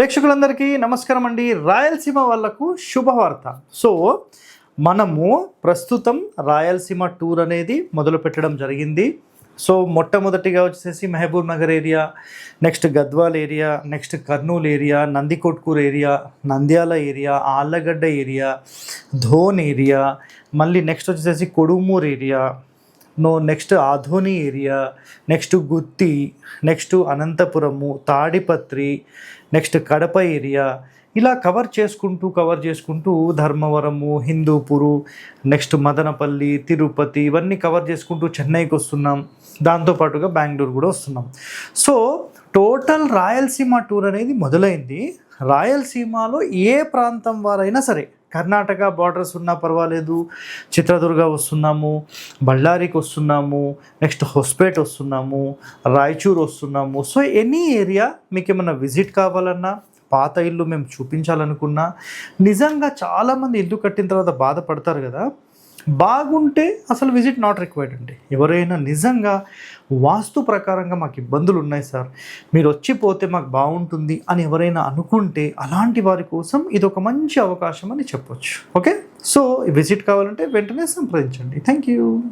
ప్రేక్షకులందరికీ నమస్కారం అండి. రాయలసీమ వాళ్ళకు శుభవార్త. సో మనము ప్రస్తుతం రాయలసీమ టూర్ అనేది మొదలు పెట్టడం జరిగింది. సో మొట్టమొదటిగా వచ్చేసి Mahbub Nagar area next Gadwal area next Kurnool area Nandikotkur area Nandyal area Allagadda area Dhone area మళ్ళీ నెక్స్ట్ వచ్చేసి Kodumur area no next Adoni area next Gooty next Anantapur Tadipatri next Kadapa area. ఇలా cover చేసుకుంటూ cover చేసుకుంటూ Dharmavaram Hindupur next Madanapalle Tirupati ఇవన్నీ cover చేసుకుంటూ చెన్నైకి వస్తున్నాం. దాంతోపాటుగా బెంగళూరు కూడా వస్తున్నాం. సో టోటల్ రాయలసీమ టూర్ అనేది మొదలైంది. రాయలసీమలో ఏ ప్రాంతం వారైనా సరే కర్ణాటక బార్డర్స్ ఉన్నా పర్వాలేదు చిత్రదుర్గ వస్తున్నాము బళ్ళారికి వస్తున్నాము నెక్స్ట్ హొస్పేట్ వస్తున్నాము రాయచూర్ వస్తున్నాము. సో ఎనీ ఏరియా మీకు ఏమైనా విజిట్ కావాలన్నా పాత ఇల్లు మేము చూపించాలనుకున్నా నిజంగా చాలామంది ఇల్లు కట్టిన తర్వాత బాధపడతారు కదా. బాగుంటే అసలు విజిట్ నాట్ రిక్వైర్డ్ అండి. ఎవరైనా నిజంగా వాస్తు ప్రకారంగా మాకు ఇబ్బందులు ఉన్నాయి సార్. మీరు వచ్చిపోతే మాకు బాగుంటుంది అని ఎవరైనా అనుకుంటే అలాంటి వారి కోసం ఇది ఒక మంచి అవకాశం అని చెప్పొచ్చు. ఓకే? సో విజిట్ కావాలంటే వెంటనే సంప్రదించండి. Thank you